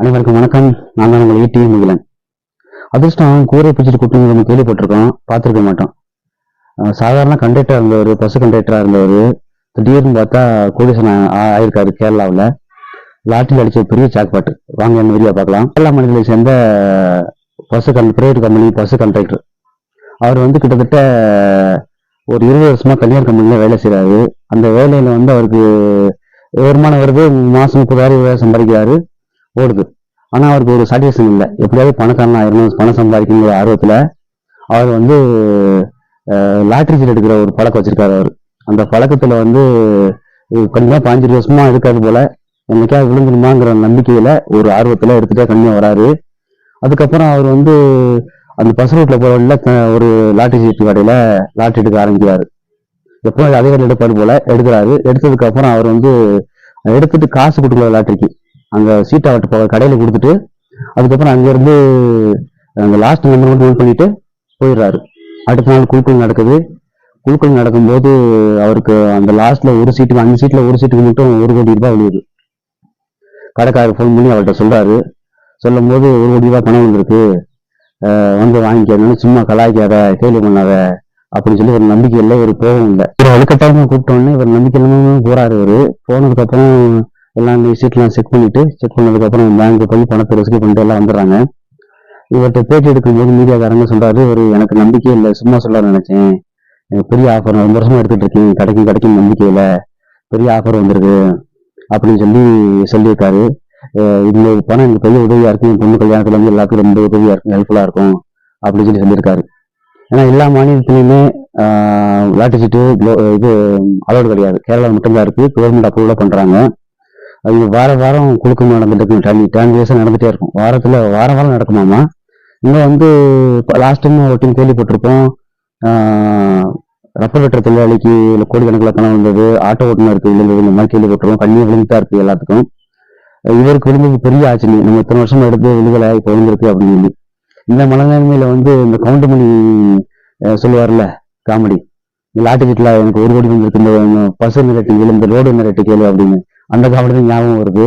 அனைவருக்கும் வணக்கம். நான் தான் உங்கள் ஈட்டி முகிலன். அதிர்ஷ்டம் கூரை பிடிச்சிட்டு கூப்பிட்டு நம்ம கேள்விப்பட்டிருக்கோம் பார்த்துருக்க மாட்டோம். சாதாரண கண்டக்டராக இருந்தவர் பஸ் கண்டக்டராக இருந்தவர் திடீர்னு பார்த்தா கோடீசன் ஆயிருக்காரு கேரளாவில். லாட்டில் அடிச்ச பெரிய சாக்பாட்டு வாங்க என்ன வீடியோ பார்க்கலாம். கேரளா மாநிலத்தை சேர்ந்த பஸ் கண் பிரைவேட் கம்பெனி பஸ் கண்டக்டர் அவர் வந்து கிட்டத்தட்ட ஒரு இருபது வருஷமா தனியார் கம்பெனியில் வேலை செய்கிறாரு அந்த வேலையில் வந்து அவருக்கு வருமானம் வருது மாதம் முப்பதாயிரம் இருபதாயிரம் சம்பாதிக்கிறாரு. ஓடுது. ஆனா அவருக்கு ஒரு சாட்டிஸ்ஃபேக்ஷன் இல்லை. எப்படியாவது பணக்காரன் ஆயிரணும் பணம் சம்பாதிக்கணுங்கிற ஆர்வத்துல அவர் வந்து லாட்ரி சீட் எடுக்கிற ஒரு பழக்கம் வச்சிருக்காரு அவர். அந்த பழக்கத்துல வந்து கண்டிப்பா பாஞ்சு வருஷமா இருக்காது போல. என்னைக்கா விழுந்துருமாங்கிற நம்பிக்கையில ஒரு ஆர்வத்துல எடுத்துட்டே கண்டிப்பா வராரு. அதுக்கப்புறம் அவர் வந்து அந்த பஸ் ரூட்ல போற வழியில ஒரு லாட்டரி சீட்டு கடையில லாட்டரி எடுக்க ஆரம்பிக்கிறாரு. எப்போ அதிகாரி எடுப்பாரு போல எடுக்கிறாரு. எடுத்ததுக்கு அப்புறம் அவர் வந்து எடுத்துட்டு காசு கொடுக்கல லாட்டரிக்கு அங்கே சீட்டை அவர்கிட்ட போக கடையில் கொடுத்துட்டு அதுக்கப்புறம் அங்கேருந்து அங்கே அந்த லாஸ்ட் நம்பர் மட்டும் நோட் பண்ணிட்டு போயிடுறாரு. அடுத்த நாள் குழுக்கள் நடக்குது. குழுக்கள் நடக்கும்போது அவருக்கு அந்த லாஸ்ட்ல ஒரு சீட்டுக்கு அஞ்சு சீட்டில் ஒரு சீட்டுக்கு மட்டும் ஒரு கோடி ரூபாய் விழுது கடைக்காரர் ஃபோன் பண்ணி அவர்கிட்ட சொல்கிறாரு சொல்லும் போது ஒரு கோடி ரூபாய் பணம் வந்திருக்கு. வந்து வாங்கிக்கணும்னு சும்மா கலாய்க்காத கேள்வி பண்ணாத அப்படின்னு சொல்லி ஒரு நம்பிக்கை இல்லை ஒரு போகவும் இல்லை. ஒரு வலுக்கட்டாயமா கூப்பிட்டோன்னே இவர் நம்பிக்கை இல்லாமல் போகிறாரு இவர். போனதுக்கப்புறம் எல்லாம் எல்லாம் சீட்லாம் செக் பண்ணிவிட்டு செக் பண்ணதுக்கப்புறம் பேங்க்கு போய் பணத்தை ரிசீவ் பண்ணிட்டு எல்லாம் வந்துடுறாங்க. இவர்கிட்ட பேட்டி எடுக்கும்போது மீடியாக்காரங்க சொல்கிறாரு ஒரு எனக்கு நம்பிக்கை இல்லை சும்மா சொல்ல நினைச்சேன். எனக்கு பெரிய ஆஃபர் ரொம்ப வருஷமாக எடுத்துகிட்டு இருக்கேன். கிடைக்கும் கிடைக்கும் நம்பிக்கை இல்லை. பெரிய ஆஃபர் வந்திருக்கு. அப்படின்னு சொல்லி சொல்லியிருக்காரு. இந்த பணம் எனக்கு பெரிய உதவியாக இருக்கும். பொண்ணு கல்யாணத்துல வந்து எல்லாத்துக்கும் ரொம்ப உதவியாக இருக்கும். ஹெல்ப்ஃபுல்லாக இருக்கும். அப்படின்னு சொல்லி சொல்லியிருக்காரு. ஏன்னா எல்லா மாநிலத்திலையுமே லாட்டரி சீட்டு இது அலோடு கிடையாது. கேரளா மட்டும்தான் இருக்குது கவர்மெண்ட் அப்ரூவலாக பண்ணுறாங்க அது வார வாரம் குழுக்கம் நடந்துட்டு இருக்கும். டென் டேன் நடந்துட்டே இருக்கும். வாரத்தில் வாரம் வாரம் நடக்குமாமா? இங்கே வந்து லாஸ்ட் டைம் ஒரு டைம் கேள்விப்பட்டிருப்போம். ரப்பர் வெட்டுற தொழிலாளிக்கு இல்ல கோடிக்கணக்கில் பணம் வந்தது ஆட்டோ ஓட்டுநருக்கு விழுந்தது இந்த மாதிரி கேள்விப்பட்டிருக்கோம் கண்ணியை விழுந்துட்டா இருக்குது எல்லாத்துக்கும். இவருக்கு விழுந்தது பெரிய ஆச்சரியம். நம்ம இத்தனை வருஷம் எடுத்து விழுகலை இப்போ விழுந்திருக்கு அப்படின்னு சொல்லி. இந்த மனநிலைமையில வந்து இந்த கவுண்டமணி சொல்லுவார்ல காமெடி. இந்த லாட்டு வீட்டில் எனக்கு ஒரு கோடி வந்திருக்கு இந்த பசு நிரட்டி விழுந்த ரோடு நிரட்டி கேளு அப்படின்னு. அந்த காமெடி ஞாபகம் வருது.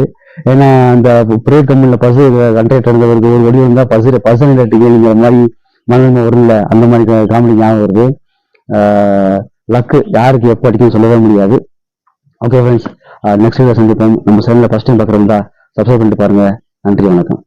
ஏன்னா அந்த பிரைவேட் கம்பெனியில் பசு கண்டக்டர் இருந்தவருக்கு ஒரு கோடி வந்தால் பசு பசு நிலட்டு கேளுங்கிற மாதிரி மனநிலைமை வரும்ல. அந்த மாதிரி காமெடி ஞாபகம் வருது. லக்கு யாருக்கு எப்போ அடிக்கும் சொல்லவே முடியாது. ஓகே ஃப்ரெண்ட்ஸ் நெக்ஸ்ட் வீடியோ சந்திப்போம். நம்ம சேனலில் ஃபஸ்ட் டைம் பார்க்குறோம்டா. சப்ஸ்கிரைப் பண்ணிட்டு பாருங்கள் நன்றி வணக்கம்.